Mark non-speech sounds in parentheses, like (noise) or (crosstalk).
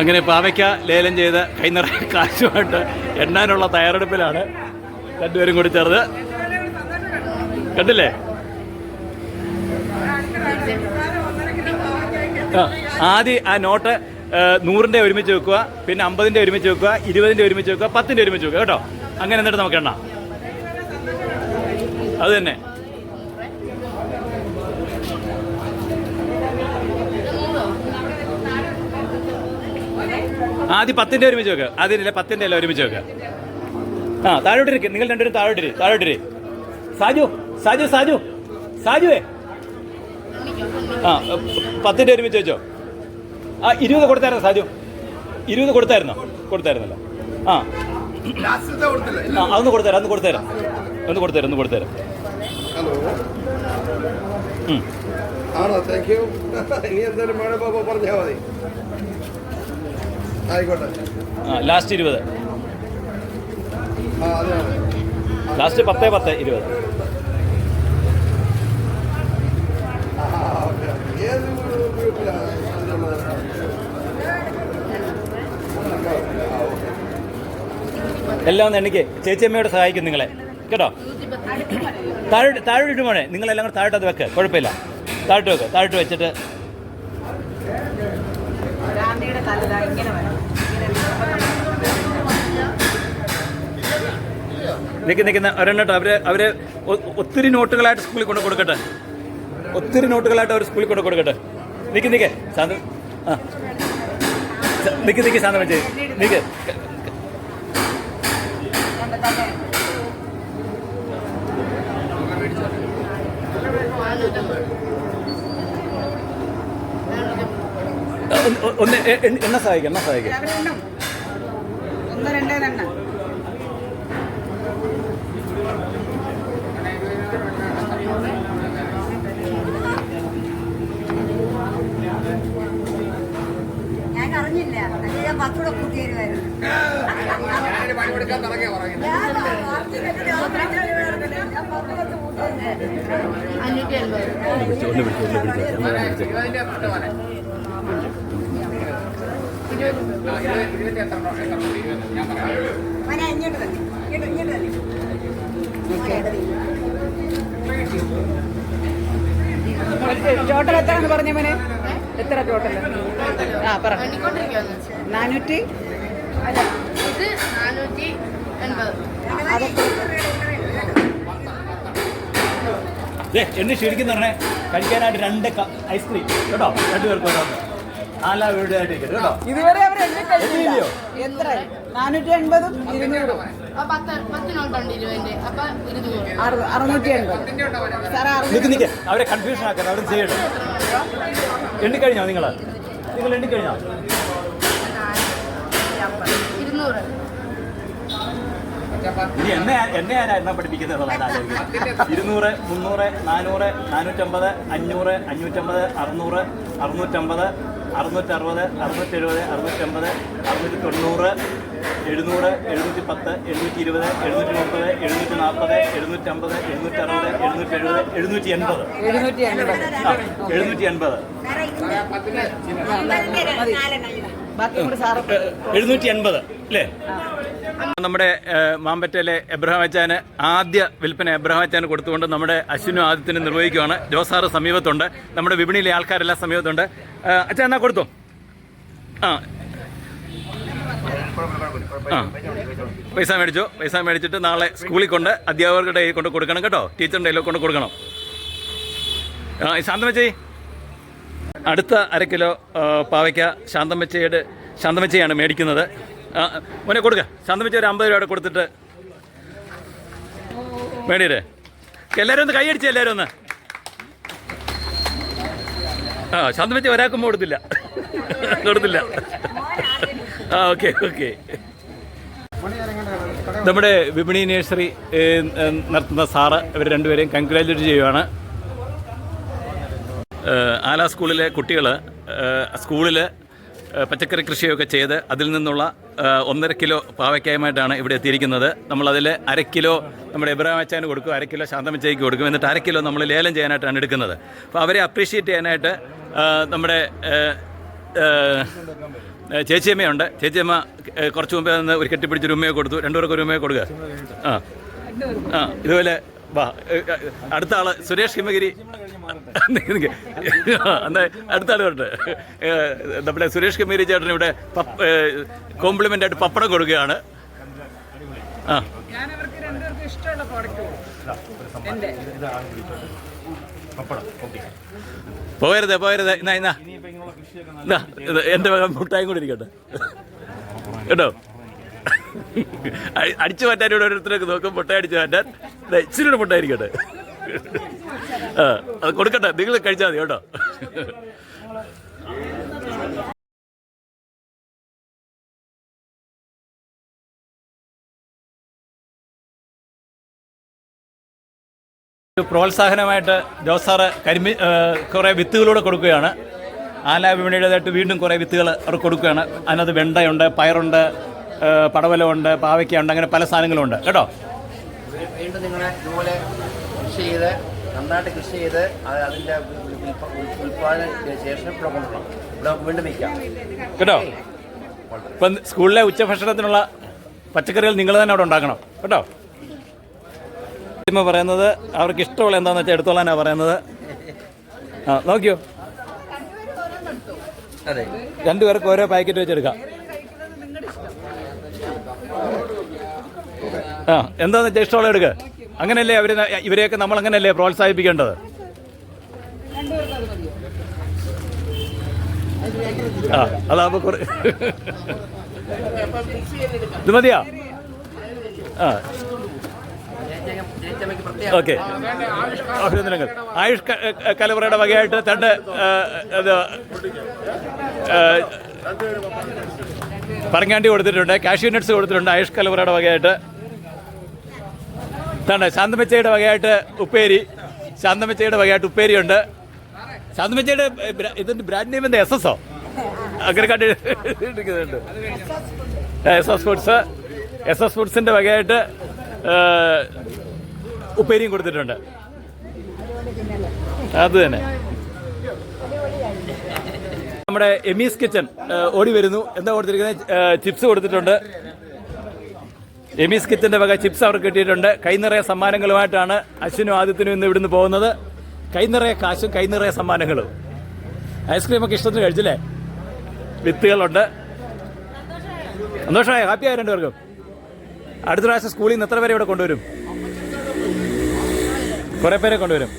അങ്ങനെ പാവയ്ക്ക ലേലം ചെയ്ത് കൈനിറ കാശുമായിട്ട് എണ്ണാനുള്ള തയ്യാറെടുപ്പിലാണ് രണ്ടുപേരും കൂടി ചേർന്ന് കണ്ടില്ലേ? ആദ്യം ആ നോട്ട് നൂറിന്റെ ഒരുമിച്ച് വെക്കുക പിന്നെ അമ്പതിന്റെ ഒരുമിച്ച് വെക്കുക ഇരുപതിന്റെ ഒരുമിച്ച് വെക്കുക പത്തിന്റെ ഒരുമിച്ച് വെക്കുക കേട്ടോ? അങ്ങനെ എന്നിട്ട് നമുക്ക് എണ്ണ. അത് തന്നെ. ആദ്യം പത്തിന്റെ ഒരുമിച്ച് വെക്കുക ആദ്യം പത്തിന്റെ എല്ലാം ഒരുമിച്ച് വെക്കുക ആ താഴോട്ടിരിക്കും നിങ്ങൾ രണ്ടുപേരും താഴോട്ടിരി താഴോട്ടിരി സാജു സാജു സാജു. സാജുവേ. ആ പത്തിന്റെ ഒരുമിച്ച് വെച്ചോ. ആ ഇരുപത് കൊടുത്തായിരുന്നോ സാജു? ഇരുപത് കൊടുത്തായിരുന്നോ? കൊടുത്തായിരുന്നല്ലോ. ആ. അതൊന്ന് കൊടുത്തരാം അതൊന്ന് കൊടുത്തരാം. ഒന്ന് കൊടുത്തരാം ഒന്ന് കൊടുത്തരാം. ആണോ? താങ്ക് യു (laughs) ഇനി എന്തായാലും മേഡം ബാബ പറഞ്ഞാൽ മതി. ആയിക്കോട്ടെ. ആ ലാസ്റ്റ് ഇരുപത്. ലാസ്റ്റ് പത്ത് പത്ത് ഇരുപത്. എല്ലാം ഒന്ന് എണ്ണിക്ക്. ചേച്ചിയമ്മയോട് സഹായിക്കും നിങ്ങളെ. കേട്ടോ? താഴോട്ട് താഴോട്ട് മോനെ. നിങ്ങളെല്ലാം കൂടെ താഴോട്ട് അത് വെക്ക്. കുഴപ്പമില്ല. താഴോട്ട് വെക്ക്. താഴോട്ട് വെച്ചിട്ട് തലതാ ഇങ്ങനെ നിൽക്കുന്ന നിൽക്കുന്ന ഒരെണ്ണട്ടോ അവർ അവർ അവരെ ഒത്തിരി നോട്ടുകളായിട്ട് സ്കൂളിൽ കൊണ്ട് കൊടുക്കട്ടെ. ഒത്തിരി നോട്ടുകളായിട്ട് അവർ സ്കൂളിൽ കൊണ്ട് കൊടുക്കട്ടെ. നിൽക്ക് നിൽക്കേ ശാന്ത ആ. നിൽക്ക് നിൽക്ക് ശാന്തം വെച്ച് നിൽക്ക് ഒന്ന് ഒന്ന് എണ്ണ സഹായിക്കാം എണ്ണ സഹായിക്കാം. ഒന്ന് രണ്ട് രണ്ട് ഞാൻ അറിഞ്ഞില്ല. ഞാൻ പത്തൂടെ കൂട്ടി തരുമായിരുന്നു. ഒന്ന് വിളിച്ചു ഒന്ന് വിളിച്ചു ടോട്ടൽ എത്രയാണെന്ന് പറഞ്ഞ മോനെ എത്ര ടോട്ടൽ ആ പറ നാനൂറ്റി എന്നെ ക്ഷണിക്കുന്ന പറഞ്ഞേ കഴിക്കാനായിട്ട് രണ്ട് ഐസ്ക്രീം കേട്ടോ? രണ്ടുപേർക്ക് ഓരോന്ന്. ഇതുവരെ അവർ എണ്ണി കഴിഞ്ഞില്ലയോ എത്ര? നാനൂറ്റി എൺപതും ഇരുന്നൂറും. അറുന്നൂറ്റി എൺപത് സാറേ നിൽക്ക് അവരെ കൺഫ്യൂഷൻ ആക്കരുത് അവരും ചെയ്യണം എണ്ണിക്കഴിഞ്ഞോ നിങ്ങൾ നിങ്ങൾ എണ്ണിക്കഴിഞ്ഞോ? ഇരുന്നൂറ്. ഇനി എന്നെ എന്നെ ഞാൻ എന്നാ പഠിപ്പിക്കുന്നത്. ഇരുന്നൂറ് മുന്നൂറ് നാനൂറ് നാനൂറ്റമ്പത് അഞ്ഞൂറ് അഞ്ഞൂറ്റമ്പത് അറുന്നൂറ് അറുന്നൂറ്റമ്പത് അറുന്നൂറ്ററുപത് അറുന്നൂറ്റെഴുപത് അറുന്നൂറ്റമ്പത് അറുന്നൂറ്റി തൊണ്ണൂറ് എഴുന്നൂറ് എഴുന്നൂറ്റി പത്ത് എഴുന്നൂറ്റി ഇരുപത് എഴുന്നൂറ്റി മുപ്പത് എഴുന്നൂറ്റി നാൽപ്പത് എഴുന്നൂറ്റമ്പത് എഴുന്നൂറ്ററുപത് എഴുന്നൂറ്റി എഴുപത് എഴുന്നൂറ്റി എൺപത് എഴുന്നൂറ്റി എൺപത് ആ എഴുന്നൂറ്റി എൺപത് എഴുന്നൂറ്റി എൺപത് അല്ലേ? നമ്മുടെ മാമ്പറ്റയിലെ എബ്രഹാം അച്ചാന് ആദ്യ വിൽപ്പന എബ്രഹാം അച്ചാന് കൊടുത്തുകൊണ്ട് നമ്മുടെ അശ്വിനും ആദ്യത്തിന് നിർവഹിക്കുകയാണ് ജോസാറ് സമീപത്തുണ്ട്. നമ്മുടെ വിപണിയിലെ ആൾക്കാരെല്ലാം സമീപത്തുണ്ട്. അച്ഛാ എന്നാ കൊടുത്തു? ആ. പൈസ മേടിച്ചു? പൈസ മേടിച്ചിട്ട് നാളെ സ്കൂളിൽ കൊണ്ട് അധ്യാപകരുടെ കൊണ്ട് കൊടുക്കണം കേട്ടോ. ടീച്ചറിന്റെ കൊണ്ട് കൊടുക്കണം. ആ ശാന്തമച്ചേ. അടുത്ത അര കിലോ പാവയ്ക്ക ശാന്തമച്ചയുടെ ശാന്തമച്ചയാണ് മേടിക്കുന്നത്. മോനെ കൊടുക്ക. ശാന്തമച്ച ഒരു അമ്പത് രൂപയുടെ കൊടുത്തിട്ട് മേടിയേ എല്ലാവരും ഒന്ന് കൈയടിച്ച് എല്ലാവരും ഒന്ന്. ആ ശാന്തമച്ച ഒരാൾക്കും കൊടുത്തില്ല. കൊടുത്തില്ല. ആ ഓക്കെ ഓക്കെ. നമ്മുടെ വിപണി നേഴ്സറി നടത്തുന്ന സാറ് ഇവർ രണ്ടുപേരെയും കൺഗ്രാജുലേറ്റ് ചെയ്യുവാണ്. ആല സ്കൂളിലെ കുട്ടികൾ സ്കൂളിൽ പച്ചക്കറി കൃഷിയൊക്കെ ചെയ്ത് അതിൽ നിന്നുള്ള ഒന്നര കിലോ പാവയ്ക്കായുമായിട്ടാണ് ഇവിടെ എത്തിയിരിക്കുന്നത്. നമ്മളതിൽ അര കിലോ നമ്മുടെ ഇബ്രാഹിം അച്ചാന് കൊടുക്കും അര കിലോ ശാന്തമച്ചയ്ക്ക് കൊടുക്കും എന്നിട്ട് അര കിലോ നമ്മൾ ലേലം ചെയ്യാനായിട്ടാണ് എടുക്കുന്നത്. അപ്പോൾ അവരെ അപ്രീഷിയേറ്റ് ചെയ്യാനായിട്ട് നമ്മുടെ ചേച്ചിയമ്മയുണ്ട്. ചേച്ചിയമ്മ കുറച്ച് മുമ്പേ നിന്ന് ഒരു കെട്ടിപ്പിടിച്ചൊരു ഉമ്മയെ കൊടുത്തു. രണ്ടുപേർക്ക് ഒരു ഉമ്മയെ കൊടുക്കുക ആ. ആ ഇതുപോലെ വാ അടുത്ത ആൾ സുരേഷ് ഹിമഗിരി. എന്നാ അടുത്ത ആൾ പറഞ്ഞു നമ്മുടെ സുരേഷ് ഹിമഗിരി ചേട്ടൻ ഇവിടെ കോംപ്ലിമെന്റ് ആയിട്ട് പപ്പടം കൊടുക്കുകയാണ്. ആ. പോകരുത് പോകരുത് എന്നാ എന്നാ എന്റെ മകൻ മുട്ടായും കൂടി ഇരിക്കട്ടെ. കേട്ടോ? അടിച്ചു മാറ്റാൻ ഇവിടെ ഓരോരുത്തരൊക്കെ നോക്കും. മുട്ട അടിച്ചു മാറ്റാൻ. ഇച്ചിരി കൂടെ ആ അത് കൊടുക്കട്ടെ. നിങ്ങൾ കഴിച്ചാൽ മതി കേട്ടോ. പ്രോത്സാഹനമായിട്ട് പ്രോത്സാഹനമായിട്ട് ജോസാറ് കരിമി കുറേ വിത്തുകളൂടെ കൊടുക്കുകയാണ്. ആല വിപണിയുടേതായിട്ട് വീണ്ടും കുറേ വിത്തുകൾ അവർ കൊടുക്കുകയാണ്. അതിനകത്ത് വെണ്ടയുണ്ട് പയറുണ്ട് പടവലമുണ്ട് പാവയ്ക്കുണ്ട് അങ്ങനെ പല സാധനങ്ങളുണ്ട്. കേട്ടോ? വീണ്ടും നിങ്ങളെ ഇതുപോലെ കൃഷി ചെയ്ത് നന്നായിട്ട് കൃഷി ചെയ്ത് അത് അതിന്റെ ഉൽപ്പാദന ശേഷം ഇവിടെ കൊണ്ടുവരണം. ഇവിടെ നമുക്ക് വീണ്ടും കേട്ടോ? ഇപ്പം സ്കൂളിലെ ഉച്ചഭക്ഷണത്തിനുള്ള പച്ചക്കറികൾ നിങ്ങൾ തന്നെ അവിടെ ഉണ്ടാക്കണം. കേട്ടോ? ഇമ്മ പറയുന്നത് അവർക്ക് ഇഷ്ടമുള്ള എന്താണെന്ന് വെച്ചാൽ എടുത്തോളാനാണ് പറയുന്നത്. ആ നോക്കിയോ? അതെ. രണ്ടുപേർക്ക് ഓരോ പാക്കറ്റ് വെച്ചെടുക്കാം. ആ എന്താന്ന് വെച്ചാൽ ഇഷ്ടമുള്ള എടുക്ക. അങ്ങനെയല്ലേ അവർ ഇവരെയൊക്കെ നമ്മൾ അങ്ങനെയല്ലേ പ്രോത്സാഹിപ്പിക്കേണ്ടത്? ആ അതാവുമ്പോ കുറെ ഇത് മതിയാ? ആ. ഓക്കെ. അഭിനന്ദനങ്ങൾ. ആയുഷ് കലവറയുടെ വകയായിട്ട് ഇത് പറങ്ങാണ്ടി കൊടുത്തിട്ടുണ്ട്. കാഷ്യൂ നട്ട്സ് കൊടുത്തിട്ടുണ്ട് ആയുഷ് കലവറയുടെ വകയായിട്ട്. തണ്ട് ശാന്തമച്ചയുടെ വകയായിട്ട് ഉപ്പേരി. ശാന്തമച്ചയുടെ വകയായിട്ട് ഉപ്പേരിയുണ്ട്. ശാന്തമച്ചയുടെ ഇതിന്റെ ബ്രാൻഡ് നെയിം എന്താ? എസ് എസ് ഒ അങ്ങനെ S S foods S S ഫുഡ്സിന്റെ വകയായിട്ട് ഉപ്പേരിയും കൊടുത്തിട്ടുണ്ട്. അത് തന്നെ. നമ്മുടെ എമീസ് കിച്ചൺ ഓടി വരുന്നു. എന്താ കൊടുത്തിരിക്കുന്നത്? ചിപ്സ് കൊടുത്തിട്ടുണ്ട്. എമീസ് കിച്ചന്റെ വക ചിപ്സ് അവർക്ക് കിട്ടിയിട്ടുണ്ട്. കൈനിറയ സമ്മാനങ്ങളുമായിട്ടാണ് അശ്വിനും ആദിത്യനും ഇന്ന് ഇവിടുന്ന് പോകുന്നത്. കൈനിറയ കാശും കൈനിറയ സമ്മാനങ്ങളും. ഐസ്ക്രീം ഒക്കെ ഇഷ്ടത്തിന് കഴിച്ചില്ലേ വിത്തുകളുണ്ട്. സന്തോഷമായ? ഹാപ്പിയായ രണ്ടുപേർക്കും? അടുത്ത പ്രാവശ്യം സ്കൂളിൽ നിന്ന് എത്ര പേരെ ഇവിടെ കൊണ്ടുവരും? കുറേ പേരെ കൊണ്ടുവരും.